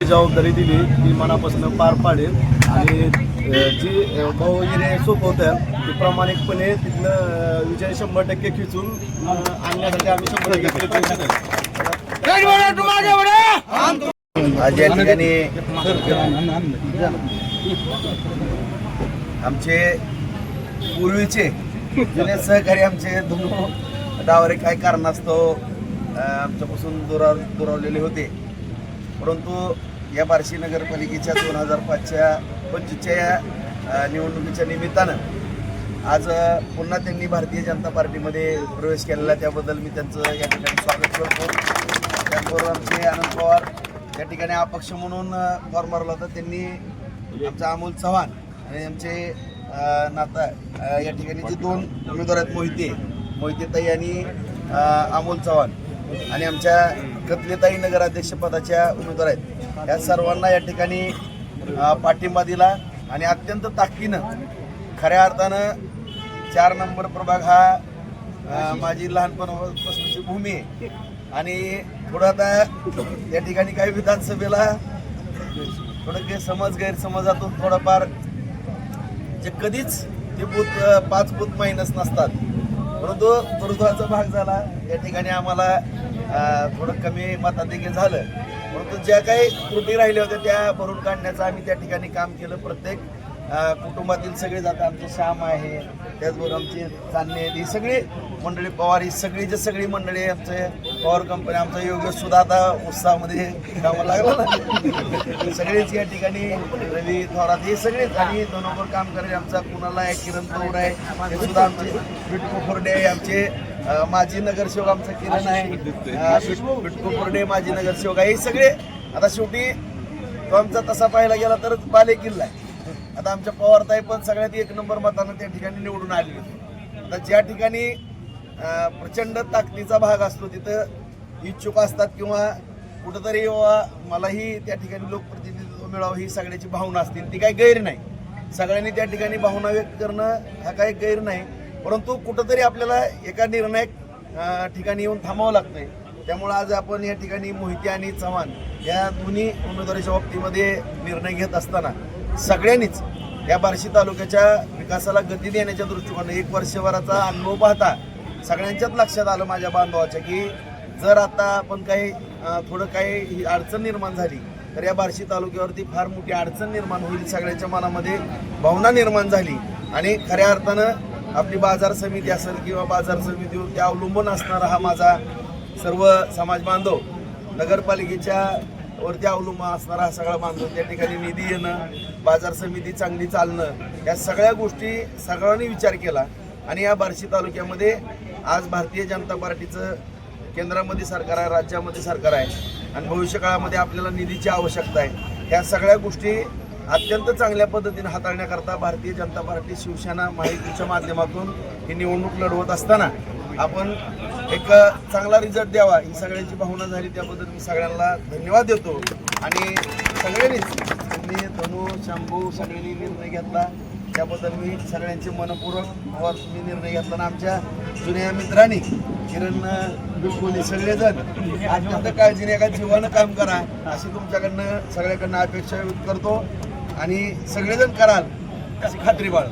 जबाबदारी दिली ती मनापासून पार पाडेल. आणि जी अ, सोपवत्या ती प्रामाणिकपणे तिथलं विजय शंभर टक्के खिचून आणण्यासाठी आम्ही शंभर टक्के प्रयत्न आज या ठिकाणी आमचे पूर्वीचे जुने सहकारी आमचे धुनू डावरे काय कारणास्तव आमच्यापासून दुरा दुरावलेले होते. परंतु या बार्शी नगरपालिकेच्या दोन हजार पाचच्या पंचवीसच्या या निवडणुकीच्या निमित्तानं आज पुन्हा त्यांनी भारतीय जनता पार्टीमध्ये प्रवेश केलेला. त्याबद्दल मी त्यांचं या ठिकाणी स्वागत करतो. त्याचबरोबर आमचे आनंद पवार या ठिकाणी अपक्ष म्हणून फॉर्म भरला होता. त्यांनी आमचा अमोल चव्हाण आणि आमचे नाता या ठिकाणी जे दोन उमेदवार आहेत मोहिते मोहिते ताई आणि अमोल चव्हाण आणि आमच्या कतलेताई नगराध्यक्षपदाच्या उमेदवार आहेत. या सर्वांना या ठिकाणी पाठिंबा दिला आणि अत्यंत ताकदीनं खऱ्या अर्थानं चार नंबर प्रभाग हा माझी लहानपणापासूनची भूमी आहे. आणि थोडं आता या ठिकाणी काही विधानसभेला थोडं काही समज गैरसमजातून थोडंफार जे कधीच ते बूथ पाच बूथ मायनस नसतात. परंतु दुर्दैवाचा भाग झाला. या ठिकाणी आम्हाला थोडं कमी मताधिक्य झालं. परंतु ज्या काही त्रुटी राहिल्या होत्या त्या भरून काढण्याचं आम्ही त्या ठिकाणी काम केलं. प्रत्येक कुटुंबातील सगळे जातात. आमचे श्याम आहे त्याचबरोबर आमचे चांदणे ही सगळी मंडळी पवार ही सगळी जे सगळी मंडळी आमचे पवार कंपनी आमचा योगेश सुद्धा आता उत्साहामध्ये कामाला लागला ना. सगळेच या ठिकाणी रवी थोरात हे सगळेच. आणि दोनोबर काम करायचे आमचा कुणाला आहे? किरण पौर आहे. हे सुद्धा आमचे बिटको फोरडे आहे आमचे माजी नगरसेवक आमचा किरण आहे. बिटकू बिट- माजी नगरसेवक आहे. हे सगळे आता शेवटी तो आमचा तसा पाहायला गेला तर बाले किल्ला आहे. आता आमच्या पवारताई पण सगळ्यात एक नंबर मतानं त्या ठिकाणी निवडून आले होते. आता ज्या ठिकाणी प्रचंड ताकदीचा भाग असतो तिथं इच्छुक असतात किंवा कुठंतरी मलाही त्या ठिकाणी लोकप्रतिनिधित्व मिळावं ही सगळ्याची भावना असते ती काही गैर नाही. सगळ्यांनी त्या ठिकाणी भावना व्यक्त करणं हा काही गैर नाही. परंतु कुठंतरी आपल्याला एका निर्णायक ठिकाणी येऊन थांबावं लागतंय. त्यामुळे आज आपण या ठिकाणी मोहिते आणि चव्हाण या दोन्ही उमेदवारीच्या बाबतीमध्ये निर्णय घेत असताना सगळ्यांनीच या बार्शी तालुक्याच्या विकासाला गती देण्याच्या दृष्टिकोनाने एक वर्षभराचा अनुभव पाहता सगळ्यांच्याच लक्षात आलं माझ्या बांधवाच्या की जर आता आपण काही थोडं काही ही अडचण निर्माण झाली तर या बार्शी तालुक्यावरती फार मोठी अडचण निर्माण होईल सगळ्यांच्या मनामध्ये भावना निर्माण झाली. आणि खऱ्या अर्थानं आपली बाजार समिती असेल किंवा बाजार समितीवर त्या अवलंबून असणारा हा माझा सर्व समाज बांधव नगरपालिकेच्या वरती अवलंबून असणारा हा सगळा बांधव. त्या ठिकाणी निधी येणं बाजार समिती चांगली चालणं या सगळ्या गोष्टी सगळ्यांनी विचार केला आणि या बार्शी तालुक्यामध्ये आज भारतीय जनता पार्टीचं केंद्रामध्ये सरकार आहे राज्यामध्ये सरकार आहे आणि भविष्यकाळामध्ये आपल्याला निधीची आवश्यकता आहे. ह्या सगळ्या गोष्टी अत्यंत चांगल्या पद्धतीने हाताळण्याकरता भारतीय जनता पार्टी शिवसेना माहितीच्या माध्यमातून ही निवडणूक लढवत असताना आपण एक चांगला रिझल्ट द्यावा ही सगळ्यांची भावना झाली. त्याबद्दल मी सगळ्यांना धन्यवाद देतो. आणि सगळ्यांनीच त्यांनी धनु शंभू सगळ्यांनी निर्णय घेतला. त्याबद्दल मी सगळ्यांचे मनपूर्वक वर मी निर्णय घेतला. आणि आमच्या जुन्या मित्रांनी किरण बिलकुल सगळेजण अत्यंत काळजीने एका जीवानं काम करा अशी तुमच्याकडनं सगळ्याकडनं अपेक्षा व्यक्त करतो. आणि सगळेजण कराल अशी खात्री बाळ